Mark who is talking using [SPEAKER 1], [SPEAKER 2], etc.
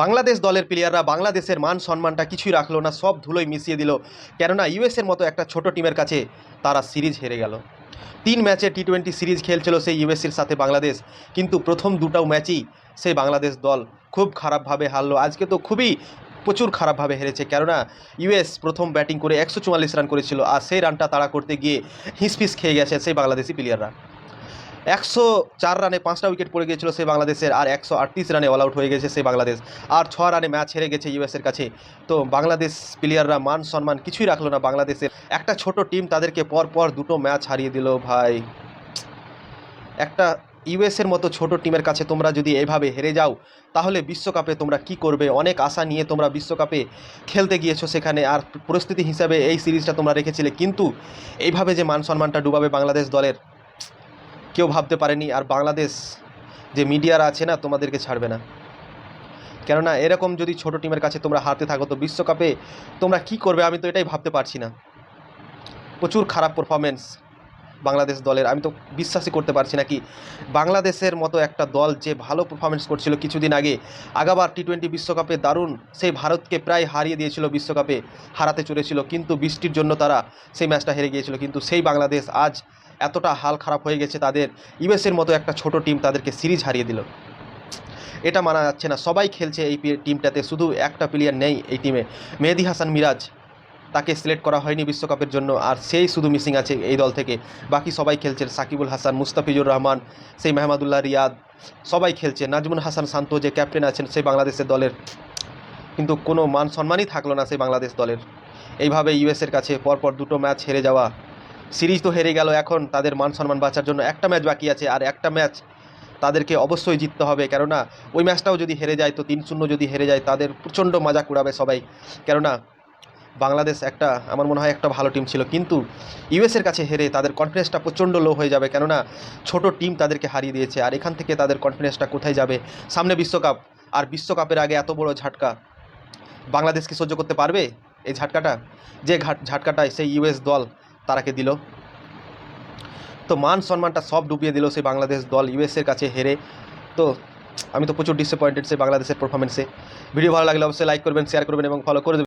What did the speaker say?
[SPEAKER 1] বাংলাদেশ দলের প্লেয়াররা বাংলাদেশের মান সম্মানটা কিছুই রাখল না, সব ধুলোয় মিশিয়ে দিল। কেননা ইউএসের মতো একটা ছোট টিমের কাছে তারা সিরিজ হেরে গেল। তিন ম্যাচে টি টোয়েন্টি সিরিজ খেলছিল সেই ইউএসের সাথে বাংলাদেশ, কিন্তু প্রথম দুটাও ম্যাচই সেই বাংলাদেশ দল খুব খারাপভাবে হারলো। আজকে তো খুবই প্রচুর খারাপভাবে হেরেছে, কেননা ইউএস প্রথম ব্যাটিং করে একশো চুয়াল্লিশ রান করেছিল, আর সেই রানটা তাড়া করতে গিয়ে হিসপিস খেয়ে গেছে সেই বাংলাদেশি প্লেয়াররা একশো চার রানে পাঁচটা উইকেট পড়ে গিয়েছিল সেই বাংলাদেশের আর একশো আটত্রিশ রানে অল আউট হয়ে গেছে সেই বাংলাদেশ। আর ছ রানে ম্যাচ হেরে গেছে ইউএসের কাছে। তো বাংলাদেশ প্লেয়াররা মান সম্মান কিছুই রাখল না বাংলাদেশের। একটা ছোট টিম তাদেরকে পর পর দুটো ম্যাচ হারিয়ে দিল ভাই। একটা ইউএসের মতো ছোট টিমের কাছে তোমরা যদি এভাবে হেরে যাও, তাহলে বিশ্বকাপে তোমরা কি করবে? অনেক আশা নিয়ে তোমরা বিশ্বকাপে খেলতে গিয়েছো সেখানে। আর পরিস্থিতি হিসাবে এই সিরিজটা তোমরা রেখেছিলে। কিন্তু এইভাবে যে মান সম্মানটা ডুবাবে বাংলাদেশ দলের কেউ ভাবতে পারেনি আর বাংলাদেশ যে মিডিয়ারা আছে না, তোমাদেরকে ছাড়বে না। কেননা এরকম যদি ছোট টিমের কাছে তোমরা হারতে থাকো, তো বিশ্বকাপে তোমরা কি করবে আমি তো এটাই ভাবতে পারছি না। প্রচুর খারাপ পারফরমেন্স বাংলাদেশ দলের। আমি তো বিশ্বাসই করতে পারছি না কি বাংলাদেশের মতো একটা দল যে ভালো পারফরমেন্স করছিল কিছুদিন আগে, আগাবার টি টোয়েন্টি বিশ্বকাপে দারুণ সেই ভারতকে প্রায় হারিয়ে দিয়েছিল বিশ্বকাপে, হারাতে চলেছিল। কিন্তু বৃষ্টির জন্য তারা সেই ম্যাচটা হেরে গিয়েছিল। কিন্তু সেই বাংলাদেশ আজ এতটা হাল খারাপ হয়ে গেছে তাদের ইউএসের মতো একটা ছোট টিম তাদেরকে সিরিজ হারিয়ে দিল। এটা মানা যাচ্ছে না। সবাই খেলছে এই টিমটাতে, শুধু একটা প্লেয়ার নেই এই টিমে মেহেদি হাসান মিরাজ তাকে সিলেক্ট করা হয়নি বিশ্বকাপের জন্য, আর সেই শুধু মিসিং আছে এই দল থেকে। বাকি সবাই খেলছে সাকিবুল হাসান, মুস্তাফিজুর রহমান, সেই মেহমাদুল্লাহ রিয়াদ, সবাই খেলছে। নাজমুল হাসান শান্ত যে ক্যাপ্টেন আছেন, সেই বাংলাদেশের দলের। কিন্তু কোনো মান সম্মানই থাকল না সেই বাংলাদেশ দলের। এইভাবে ইউএসের কাছে পরপর দুটো ম্যাচ হেরে যাওয়া সিরিজ তো হেরে গেল, এখন তাদের মান সম্মান বাঁচার জন্য একটা ম্যাচ বাকি আছে আর একটা ম্যাচ তাদেরকে অবশ্যই জিততে হবে। কেননা, ওই ম্যাচটাও যদি হেরে যায়, তো তিন শূন্য যদি হেরে যায়, তাদের প্রচণ্ড মজা কুড়াবে সবাই। কেননা, বাংলাদেশ একটা, আমার মনে হয় একটা ভালো টিম ছিল। কিন্তু ইউএসের কাছে হেরে তাদের কনফিডেন্সটা প্রচণ্ড লো হয়ে যাবে। কেননা, ছোট টিম তাদেরকে হারিয়ে দিয়েছে আর এখান থেকে তাদের কনফিডেন্সটা কোথায় যাবে? সামনে বিশ্বকাপ। আর বিশ্বকাপের আগে এত বড় ঝাটকা। বাংলাদেশ কি সহ্য করতে পারবে এই ঝাটকাটা? যে ঝাটকাটায় সেই ইউএস দল তারাকে দিল। তো মান সম্মানটা সব ডুবিয়ে দিল সেই বাংলাদেশ দল ইউএসের কাছে হেরে। তো আমি তো প্রচুর ডিসঅ্যাপয়েন্টেড সেই বাংলাদেশের পারফরমেন্সে ভিডিও ভালো লাগলে অবশ্যই লাইক করবেন শেয়ার করবেন এবং ফলো করে